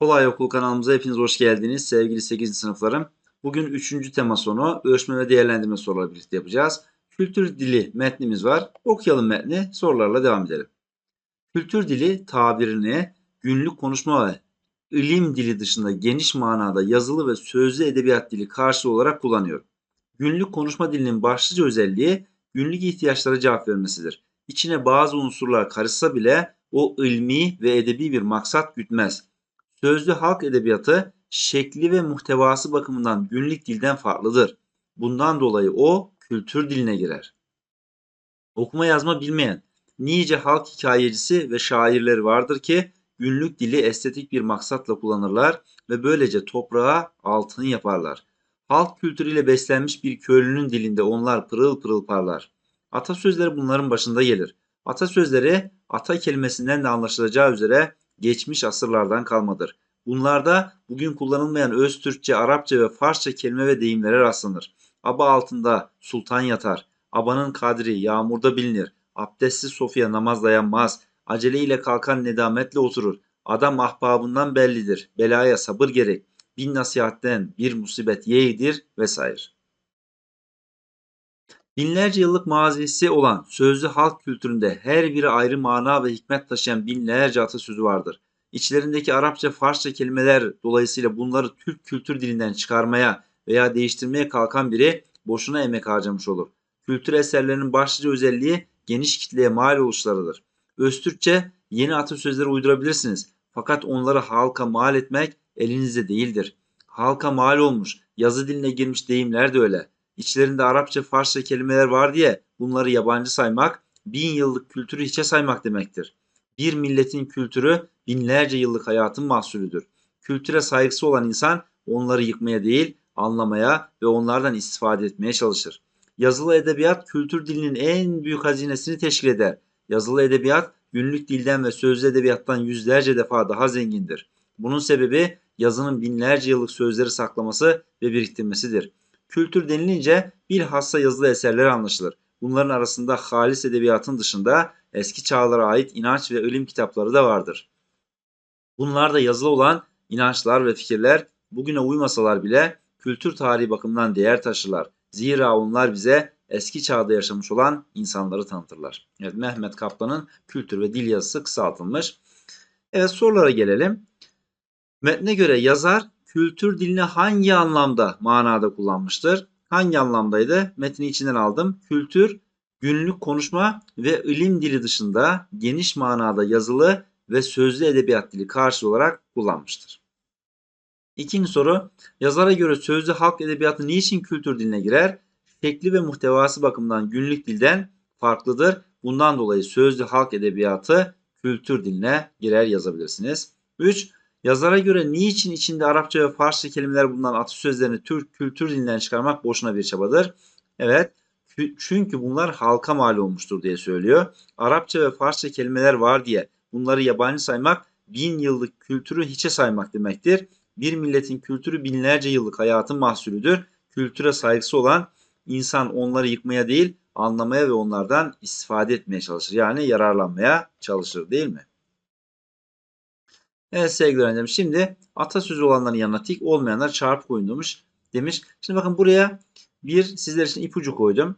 Kolay Okul kanalımıza hepiniz hoş geldiniz sevgili 8. sınıflarım. Bugün 3. tema sonu ölçme ve değerlendirme soruları birlikte yapacağız. Kültür dili metnimiz var. Okuyalım metni sorularla devam edelim. Kültür dili tabirini günlük konuşma ve ilim dili dışında geniş manada yazılı ve sözlü edebiyat dili karşılığı olarak kullanıyor. Günlük konuşma dilinin başlıca özelliği günlük ihtiyaçlara cevap vermesidir. İçine bazı unsurlar karışsa bile o ilmi ve edebi bir maksat gütmez. Sözlü halk edebiyatı şekli ve muhtevası bakımından günlük dilden farklıdır. Bundan dolayı o kültür diline girer. Okuma yazma bilmeyen nice halk hikayecisi ve şairleri vardır ki günlük dili estetik bir maksatla kullanırlar ve böylece toprağa altın yaparlar. Halk kültürüyle beslenmiş bir köylünün dilinde onlar pırıl pırıl parlar. Atasözleri bunların başında gelir. Atasözleri ata kelimesinden de anlaşılacağı üzere geçmiş asırlardan kalmadır. Bunlarda bugün kullanılmayan öz Türkçe, Arapça ve Farsça kelime ve deyimlere rastlanır. Aba altında sultan yatar. Abanın kadri yağmurda bilinir. Abdestsiz sofya namaz dayanmaz. Aceleyle kalkan nedametle oturur. Adam ahbabından bellidir. Belaya sabır gerek. Bin nasihatten bir musibet yeğdir vesaire. Binlerce yıllık mazisi olan sözlü halk kültüründe her biri ayrı mana ve hikmet taşıyan binlerce atasözü vardır. İçlerindeki Arapça, Farsça kelimeler dolayısıyla bunları Türk kültür dilinden çıkarmaya veya değiştirmeye kalkan biri boşuna emek harcamış olur. Kültür eserlerinin başlıca özelliği geniş kitleye mal oluşlarıdır. Öztürkçe yeni atasözleri uydurabilirsiniz. Fakat onları halka mal etmek elinizde değildir. Halka mal olmuş, yazı diline girmiş deyimler de öyle. İçlerinde Arapça, Farsça kelimeler var diye bunları yabancı saymak, bin yıllık kültürü hiçe saymak demektir. Bir milletin kültürü binlerce yıllık hayatın mahsulüdür. Kültüre saygısı olan insan onları yıkmaya değil, anlamaya ve onlardan istifade etmeye çalışır. Yazılı edebiyat kültür dilinin en büyük hazinesini teşkil eder. Yazılı edebiyat günlük dilden ve sözlü edebiyattan yüzlerce defa daha zengindir. Bunun sebebi yazının binlerce yıllık sözleri saklaması ve biriktirmesidir. Kültür denilince bilhassa yazılı eserler anlaşılır. Bunların arasında halis edebiyatın dışında eski çağlara ait inanç ve ilim kitapları da vardır. Bunlarda yazılı olan inançlar ve fikirler bugüne uymasalar bile kültür tarihi bakımından değer taşırlar. Zira onlar bize eski çağda yaşamış olan insanları tanıtırlar. Evet Mehmet Kaplan'ın kültür ve dil yazısı kısaltılmış. Evet sorulara gelelim. Metne göre yazar kültür dilini hangi anlamda manada kullanmıştır? Hangi anlamdaydı? Metni içinden aldım. Kültür, günlük konuşma ve ilim dili dışında geniş manada yazılı ve sözlü edebiyat dili karşı olarak kullanmıştır. İkinci soru, yazara göre sözlü halk edebiyatı niçin kültür diline girer? Şekli ve muhtevası bakımından günlük dilden farklıdır. Bundan dolayı sözlü halk edebiyatı kültür diline girer yazabilirsiniz. 3. Yazara göre niçin içinde Arapça ve Farsça kelimeler bulunan atasözlerini Türk kültür dilinden çıkarmak boşuna bir çabadır? Evet. Çünkü bunlar halka mal olmuştur diye söylüyor. Arapça ve Farsça kelimeler var diye bunları yabancı saymak bin yıllık kültürü hiçe saymak demektir. Bir milletin kültürü binlerce yıllık hayatın mahsulüdür. Kültüre saygısı olan insan onları yıkmaya değil anlamaya ve onlardan istifade etmeye çalışır. Yani yararlanmaya çalışır değil mi? Evet sevgili öğrencilerim şimdi atasözü olanların yanına tik olmayanlar çarpı koyun demiş. demiş. Şimdi bakın buraya bir sizler için ipucu koydum.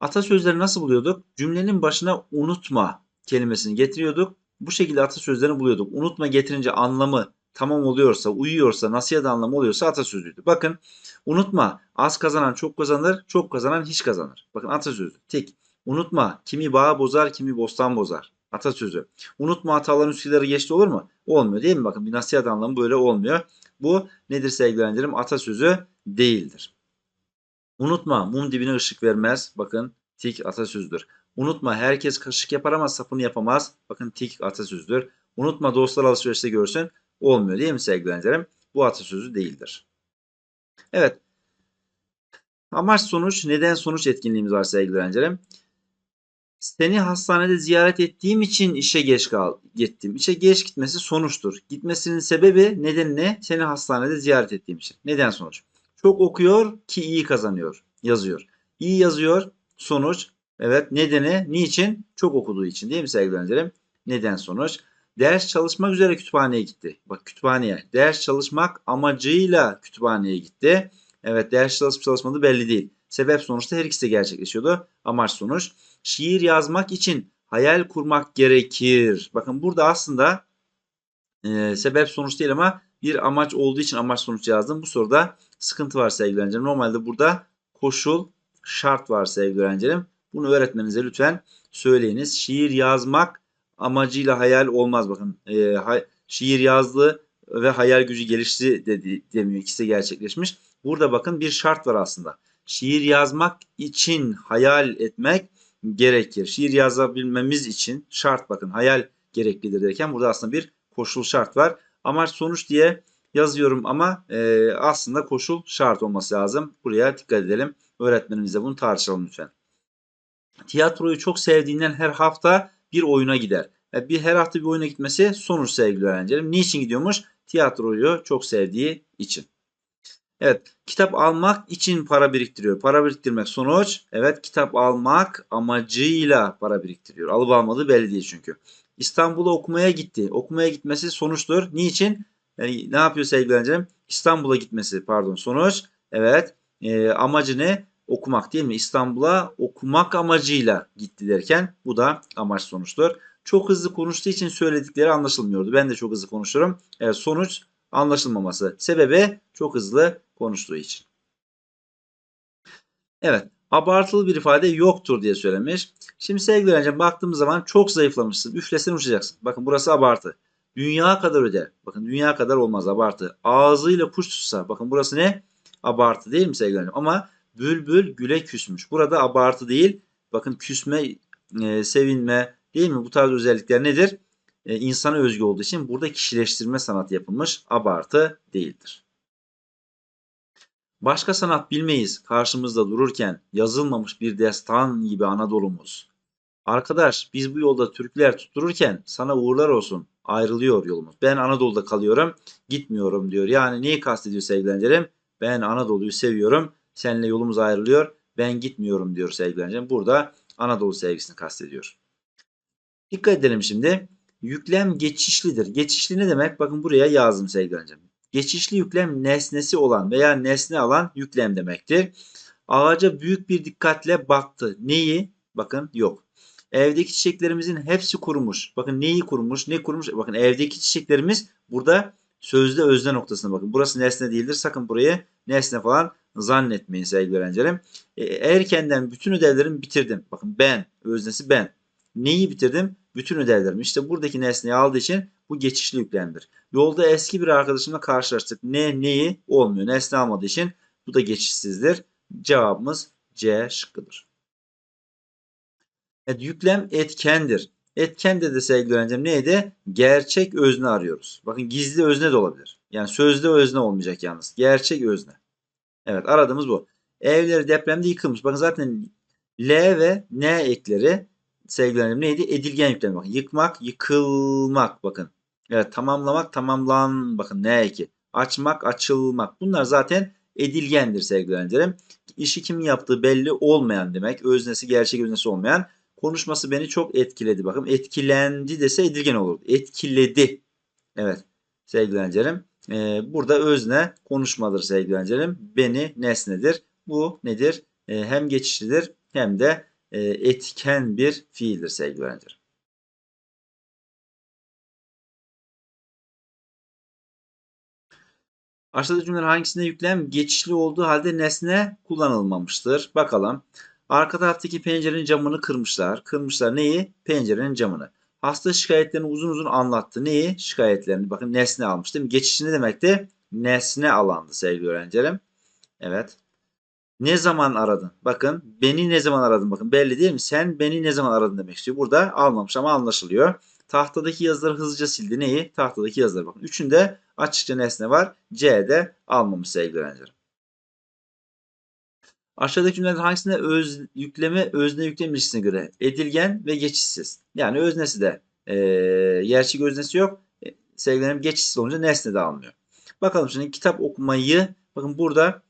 Atasözleri nasıl buluyorduk? Cümlenin başına unutma kelimesini getiriyorduk. Bu şekilde atasözlerini buluyorduk. Unutma getirince anlamı tamam oluyorsa, uyuyorsa, nasihat anlamı oluyorsa atasözüydü. Bakın unutma az kazanan çok kazanır, çok kazanan hiç kazanır. Bakın atasözü. Tik. Unutma kimi bağ bozar, kimi bostan bozar. Atasözü. Unutma hataların üsküdarı geçti olur mu? Olmuyor değil mi? Bakın bir nasihat anlamı böyle olmuyor. Bu nedir sevgili öğrencilerim? Atasözü değildir. Unutma mum dibine ışık vermez. Bakın tik atasözdür. Unutma herkes kaşık yapar ama sapını yapamaz. Bakın tik atasözdür. Unutma dostlar alışverişte görsün. Olmuyor değil mi sevgili öğrencilerim? Bu atasözü değildir. Evet. Amaç sonuç, neden sonuç etkinliğimiz var sevgili. Seni hastanede ziyaret ettiğim için işe geç kal gittim. İşe geç gitmesi sonuçtur. Gitmesinin sebebi nedeni ne? Seni hastanede ziyaret ettiğim için. Neden sonuç? Çok okuyor ki iyi kazanıyor. Yazıyor. İyi yazıyor sonuç. Evet nedeni niçin? Çok okuduğu için değil mi sevgili öğrencilerim? Neden sonuç? Ders çalışmak üzere kütüphaneye gitti. Bak kütüphaneye. Ders çalışmak amacıyla kütüphaneye gitti. Evet ders çalışıp çalışmadığı belli değil. Sebep sonuçta her ikisi de gerçekleşiyordu. Amaç sonuç. Şiir yazmak için hayal kurmak gerekir. Bakın burada aslında e, sebep sonuç değil ama bir amaç olduğu için amaç sonuç yazdım. Bu soruda sıkıntı var sevgili öğrencilerim. Normalde burada koşul şart var sevgili öğrencilerim. Bunu öğretmenize lütfen söyleyiniz. Şiir yazmak amacıyla hayal olmaz. Bakın e, hay, şiir yazdı ve hayal gücü gelişti dedi, demiyor. İkisi de gerçekleşmiş. Burada bakın bir şart var aslında. Şiir yazmak için hayal etmek gerekir. Şiir yazabilmemiz için şart bakın hayal gereklidir derken burada aslında bir koşul şart var. Amaç sonuç diye yazıyorum ama e, aslında koşul şart olması lazım. Buraya dikkat edelim. Öğretmenimizle bunu tartışalım lütfen. Tiyatroyu çok sevdiğinden her hafta bir oyuna gider. E, bir her hafta bir oyuna gitmesi sonuç sevgili öğrencilerim. Niçin gidiyormuş? Tiyatroyu çok sevdiği için. Evet, kitap almak için para biriktiriyor. Para biriktirmek sonuç. Evet, kitap almak amacıyla para biriktiriyor. Alıp almadığı belli değil çünkü. İstanbul'a okumaya gitti. Okumaya gitmesi sonuçtur. Niçin? Yani ne yapıyor sevgili öğrencilerim? İstanbul'a gitmesi pardon sonuç. Evet, e, amacı ne? Okumak değil mi? İstanbul'a okumak amacıyla gitti derken bu da amaç sonuçtur. Çok hızlı konuştuğu için söyledikleri anlaşılmıyordu. Ben de çok hızlı konuşurum. Evet, sonuç anlaşılmaması. Sebebi çok hızlı konuştuğu için. Evet. Abartılı bir ifade yoktur diye söylemiş. Şimdi sevgili öğrencim baktığımız zaman çok zayıflamışsın. Üflesen uçacaksın. Bakın burası abartı. Dünya kadar öder. Bakın dünya kadar olmaz abartı. Ağzıyla kuş tutsa. Bakın burası ne? Abartı değil mi sevgili öğrencim? Ama bülbül güle küsmüş. Burada abartı değil. Bakın küsme, e, sevinme değil mi? Bu tarz özellikler nedir? E, insana özgü olduğu için burada kişileştirme sanatı yapılmış. Abartı değildir. Başka sanat bilmeyiz karşımızda dururken yazılmamış bir destan gibi Anadolu'muz. Arkadaş biz bu yolda Türkler tuttururken sana uğurlar olsun ayrılıyor yolumuz. Ben Anadolu'da kalıyorum gitmiyorum diyor. Yani neyi kastediyor sevgilerim? Ben Anadolu'yu seviyorum seninle yolumuz ayrılıyor ben gitmiyorum diyor sevgilerim. Burada Anadolu sevgisini kastediyor. Dikkat edelim şimdi. Yüklem geçişlidir. Geçişli ne demek? Bakın buraya yazdım sevgilerim. Geçişli yüklem nesnesi olan veya nesne alan yüklem demektir. Ağaca büyük bir dikkatle baktı. Neyi? Bakın yok. Evdeki çiçeklerimizin hepsi kurumuş. Bakın neyi kurumuş? Ne kurumuş? Bakın evdeki çiçeklerimiz burada sözde özne noktasına bakın. Burası nesne değildir. Sakın burayı nesne falan zannetmeyin sevgili öğrencilerim. E, erkenden bütün ödevlerimi bitirdim. Bakın ben, öznesi ben. Neyi bitirdim? Bütün ödevlerimi. İşte buradaki nesneyi aldığı için bu geçişli yüklemdir. Yolda eski bir arkadaşımla karşılaştık. Ne neyi olmuyor. Nesne almadığı için bu da geçişsizdir. Cevabımız C şıkkıdır. Evet, yüklem etkendir. Etken de sevgili öğrencim neydi? Gerçek özne arıyoruz. Bakın gizli özne de olabilir. Yani sözde özne olmayacak yalnız. Gerçek özne. Evet aradığımız bu. Evleri depremde yıkılmış. Bakın zaten L ve N ekleri sevgili öğrencim neydi? Edilgen yüklem. Bakın yıkmak, yıkılmak. Bakın. Evet tamamlamak, tamamlan. Bakın N eki. Açmak, açılmak. Bunlar zaten edilgendir sevgili öğrencilerim. İşi kimin yaptığı belli olmayan demek. Öznesi gerçek öznesi olmayan. Konuşması beni çok etkiledi. Bakın etkilendi dese edilgen olur. Etkiledi. Evet sevgili öğrencilerim. Ee, burada özne konuşmadır sevgili öğrencilerim. Beni nesnedir. Bu nedir? Ee, hem geçişlidir hem de etken bir fiildir sevgili öğrencilerim. Aşağıdaki cümleler hangisinde yüklem geçişli olduğu halde nesne kullanılmamıştır? Bakalım. Arka taraftaki pencerenin camını kırmışlar. Kırmışlar neyi? Pencerenin camını. Hasta şikayetlerini uzun uzun anlattı. Neyi? Şikayetlerini. Bakın nesne almış değil mi? Geçişli ne demekti? Nesne alandı sevgili öğrencilerim. Evet. Ne zaman aradın? Bakın beni ne zaman aradın? Bakın belli değil mi? Sen beni ne zaman aradın demek istiyor. Burada almamış ama anlaşılıyor. Tahtadaki yazıları hızlıca sildi. Neyi? Tahtadaki yazıları. Bakın üçünde açıkça nesne var. C'de almamış sevgili öğrencilerim. Aşağıdaki cümleler hangisinde öz yükleme özne yüklem ilişkisine göre edilgen ve geçişsiz. Yani öznesi de e, gerçek öznesi yok. E, sevgilerim geçişsiz olunca nesne de almıyor. Bakalım şimdi kitap okumayı bakın burada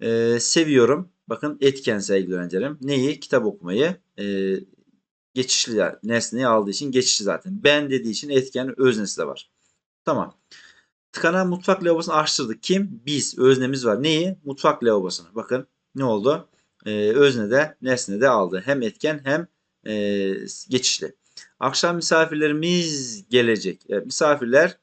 e, seviyorum. Bakın etken sevgili. Neyi? Kitap okumayı. e, geçişli nesneyi aldığı için geçişli zaten. Ben dediği için etken öznesi de var. Tamam. Tıkanan mutfak lavabosunu açtırdık. Kim? Biz. Öznemiz var. Neyi? Mutfak lavabosunu. Bakın ne oldu? Ee, özne de nesne de aldı. Hem etken hem e, geçişli. Akşam misafirlerimiz gelecek. Evet, misafirler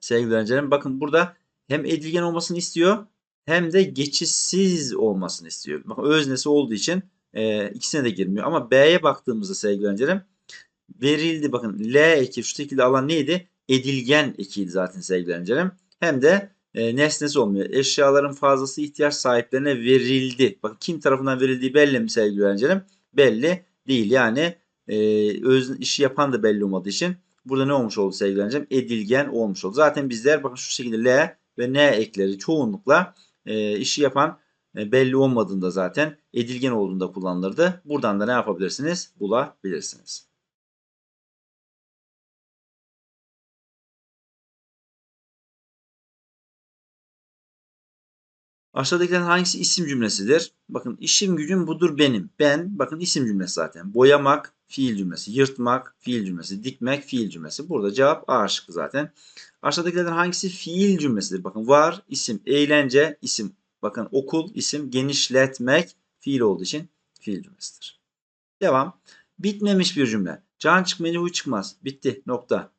sevgili öğrencilerim bakın burada hem edilgen olmasını istiyor hem de geçişsiz olmasını istiyor. Bakın öznesi olduğu için e, ikisine de girmiyor. Ama B'ye baktığımızda sevgili öğrencilerim verildi. Bakın L eki şu şekilde alan neydi? Edilgen ekiydi zaten sevgili öğrencilerim. Hem de e, nesnesi olmuyor. Eşyaların fazlası ihtiyaç sahiplerine verildi. Bakın kim tarafından verildiği belli mi sevgili öğrencilerim? Belli değil. Yani e, öz işi yapan da belli olmadığı için burada ne olmuş oldu sevgili öğrencilerim? Edilgen olmuş oldu. Zaten bizler bakın şu şekilde L ve N ekleri çoğunlukla e, işi yapan e, belli olmadığında zaten edilgen olduğunda kullanılırdı. Buradan da ne yapabilirsiniz? Bulabilirsiniz. Aşağıdakilerin hangisi isim cümlesidir? Bakın işim gücüm budur benim. Ben bakın isim cümlesi zaten. Boyamak fiil cümlesi. Yırtmak fiil cümlesi. Dikmek fiil cümlesi. Burada cevap A şıkkı zaten. Aşağıdakilerden hangisi fiil cümlesidir? Bakın var isim. Eğlence isim. Bakın okul isim. Genişletmek fiil olduğu için fiil cümlesidir. Devam. Bitmemiş bir cümle. Can çıkmayınca huy çıkmaz. Bitti. Nokta.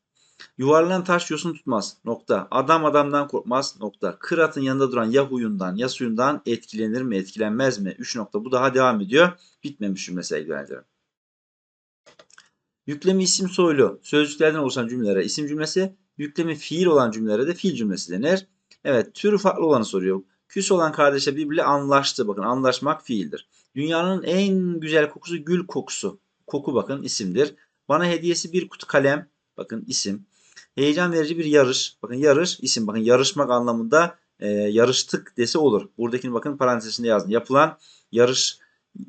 Yuvarlanan taş yosun tutmaz. Nokta. Adam adamdan korkmaz. Nokta. Kıratın yanında duran ya huyundan ya suyundan etkilenir mi etkilenmez mi? 3 nokta. Bu daha devam ediyor. Bitmemiş cümle sevgili öğrencilerim. Yüklemi isim soylu sözcüklerden oluşan cümlelere isim cümlesi, yüklemi fiil olan cümlelere de fiil cümlesi denir. Evet türü farklı olanı soruyor. Küs olan kardeşe birbiriyle anlaştı. Bakın anlaşmak fiildir. Dünyanın en güzel kokusu gül kokusu. Koku bakın isimdir. Bana hediyesi bir kutu kalem. Bakın isim. Heyecan verici bir yarış. Bakın yarış isim. Bakın yarışmak anlamında e, yarıştık dese olur. Buradakini bakın parantezinde yazdım. Yapılan yarış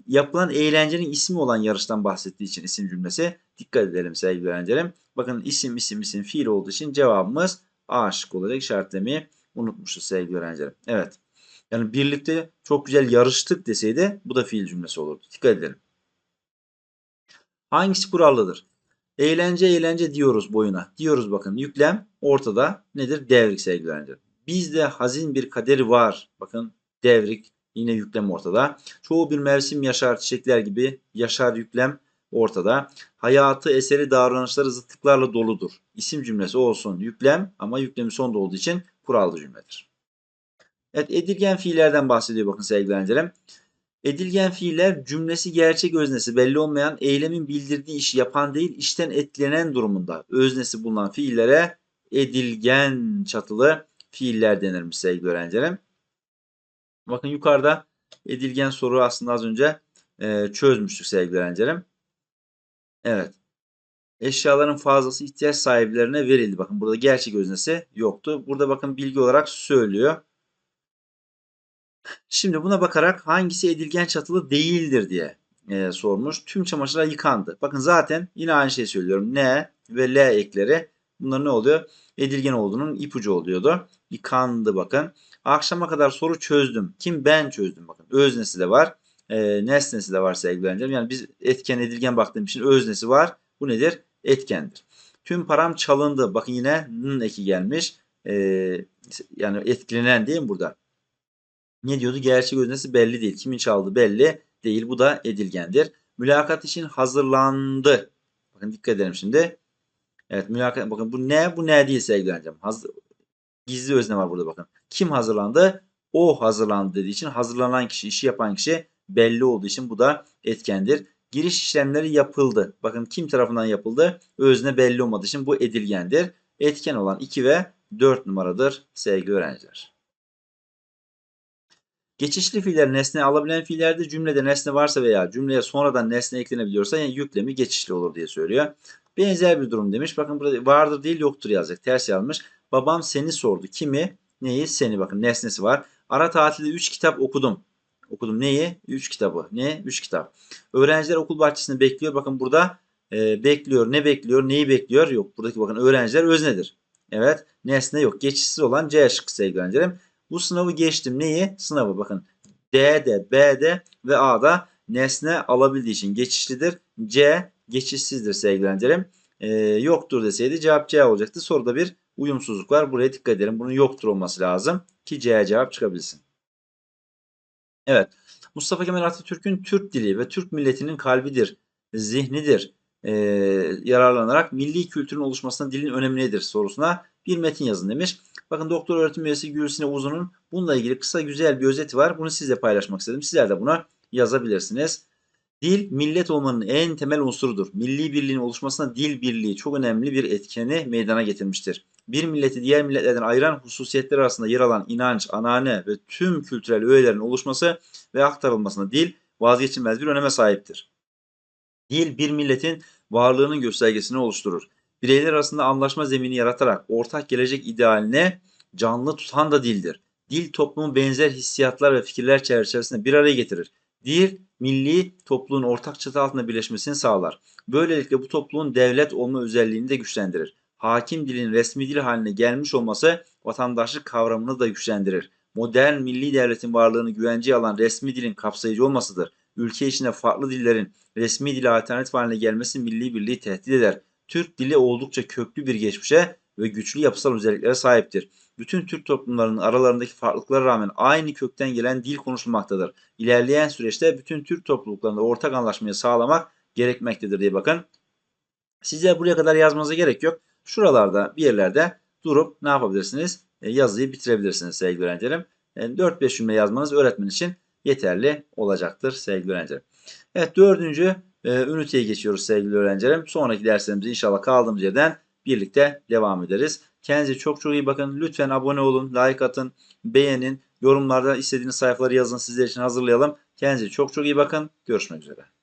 yapılan eğlencenin ismi olan yarıştan bahsettiği için isim cümlesi. Dikkat edelim sevgili öğrencilerim. Bakın isim isim isim fiil olduğu için cevabımız A şık olacak işaretlemeyi unutmuşuz sevgili öğrencilerim. Evet. Yani birlikte çok güzel yarıştık deseydi bu da fiil cümlesi olurdu. Dikkat edelim. Hangisi kurallıdır? Eğlence eğlence diyoruz boyuna. Diyoruz bakın yüklem ortada nedir? Devrik sevgili. Bizde hazin bir kaderi var. Bakın devrik yine yüklem ortada. Çoğu bir mevsim yaşar çiçekler gibi yaşar yüklem ortada. Hayatı, eseri, davranışları zıtlıklarla doludur. İsim cümlesi olsun yüklem ama yüklemi sonda olduğu için kurallı cümledir. Evet edilgen fiillerden bahsediyor bakın sevgili öğrencilerim. Edilgen fiiller cümlesi gerçek öznesi belli olmayan eylemin bildirdiği işi yapan değil işten etkilenen durumunda öznesi bulunan fiillere edilgen çatılı fiiller denirmiş sevgili öğrencilerim. Bakın yukarıda edilgen soru aslında az önce e, çözmüştük sevgili öğrencilerim. Evet. Eşyaların fazlası ihtiyaç sahiplerine verildi. Bakın burada gerçek öznesi yoktu. Burada bakın bilgi olarak söylüyor. Şimdi buna bakarak hangisi edilgen çatılı değildir diye e, sormuş. Tüm çamaşırlar yıkandı. Bakın zaten yine aynı şeyi söylüyorum. N ve L ekleri bunlar ne oluyor? Edilgen olduğunun ipucu oluyordu. Yıkandı bakın. Akşama kadar soru çözdüm. Kim? Ben çözdüm bakın. Öznesi de var. E, nesnesi de var sevgili öğrencilerim. Yani biz etken edilgen baktığım için öznesi var. Bu nedir? Etkendir. Tüm param çalındı. Bakın yine n eki gelmiş. E, yani etkilenen değil mi burada? Ne diyordu? Gerçek öznesi belli değil. Kimin çaldı belli değil. Bu da edilgendir. Mülakat için hazırlandı. Bakın dikkat edelim şimdi. Evet mülakat bakın bu ne bu ne değil sevgili öğrencim. Hazır, gizli özne var burada bakın. Kim hazırlandı? O hazırlandı dediği için hazırlanan kişi, işi yapan kişi belli olduğu için bu da etkendir. Giriş işlemleri yapıldı. Bakın kim tarafından yapıldı? Özne belli olmadığı için bu edilgendir. Etken olan 2 ve 4 numaradır sevgili öğrenciler. Geçişli fiiller nesne alabilen fiillerde cümlede nesne varsa veya cümleye sonradan nesne eklenebiliyorsa yani yüklemi geçişli olur diye söylüyor. Benzer bir durum demiş. Bakın burada vardır değil yoktur yazacak. Ters yazmış. Babam seni sordu. Kimi? Neyi? Seni. Bakın nesnesi var. Ara tatilde 3 kitap okudum. Okudum neyi? 3 kitabı. Ne? 3 kitap. Öğrenciler okul bahçesinde bekliyor. Bakın burada e, bekliyor. Ne bekliyor? Neyi bekliyor? Yok. Buradaki bakın öğrenciler öznedir. Evet. Nesne yok. Geçişsiz olan C şıkkı sevgili öğrencilerim. Bu sınavı geçtim. Neyi? Sınavı bakın. D'de, B'de ve A'da nesne alabildiği için geçişlidir. C geçişsizdir sevgili öğrencilerim. Ee, yoktur deseydi cevap C olacaktı. Soruda bir uyumsuzluk var. Buraya dikkat edelim. Bunun yoktur olması lazım ki C cevap çıkabilsin. Evet. Mustafa Kemal Atatürk'ün Türk dili ve Türk milletinin kalbidir, zihnidir e, yararlanarak milli kültürün oluşmasına dilin önemi nedir sorusuna bir metin yazın demiş. Bakın doktor öğretim üyesi Gülsine Uzun'un bununla ilgili kısa güzel bir özeti var. Bunu sizle paylaşmak istedim. Sizler de buna yazabilirsiniz. Dil millet olmanın en temel unsurudur. Milli birliğin oluşmasına dil birliği çok önemli bir etkeni meydana getirmiştir. Bir milleti diğer milletlerden ayıran hususiyetler arasında yer alan inanç, anane ve tüm kültürel öğelerin oluşması ve aktarılmasına dil vazgeçilmez bir öneme sahiptir. Dil bir milletin varlığının göstergesini oluşturur. Bireyler arasında anlaşma zemini yaratarak ortak gelecek idealine canlı tutan da dildir. Dil toplumun benzer hissiyatlar ve fikirler çerçevesinde bir araya getirir. Dil, milli topluluğun ortak çatı altında birleşmesini sağlar. Böylelikle bu topluluğun devlet olma özelliğini de güçlendirir. Hakim dilin resmi dil haline gelmiş olması vatandaşlık kavramını da güçlendirir. Modern milli devletin varlığını güvenceye alan resmi dilin kapsayıcı olmasıdır. Ülke içinde farklı dillerin resmi dile alternatif haline gelmesi milli birliği tehdit eder. Türk dili oldukça köklü bir geçmişe ve güçlü yapısal özelliklere sahiptir. Bütün Türk toplumlarının aralarındaki farklılıklara rağmen aynı kökten gelen dil konuşulmaktadır. İlerleyen süreçte bütün Türk topluluklarında ortak anlaşmayı sağlamak gerekmektedir diye bakın. Size buraya kadar yazmanıza gerek yok. Şuralarda bir yerlerde durup ne yapabilirsiniz? E, yazıyı bitirebilirsiniz sevgili öğrencilerim. E, 4-5 cümle yazmanız öğretmen için yeterli olacaktır sevgili öğrencilerim. Evet dördüncü e, üniteye geçiyoruz sevgili öğrencilerim. Sonraki derslerimizde inşallah kaldığımız yerden birlikte devam ederiz. Kendinize çok çok iyi bakın. Lütfen abone olun, like atın, beğenin. Yorumlarda istediğiniz sayfaları yazın sizler için hazırlayalım. Kendinize çok çok iyi bakın. Görüşmek üzere.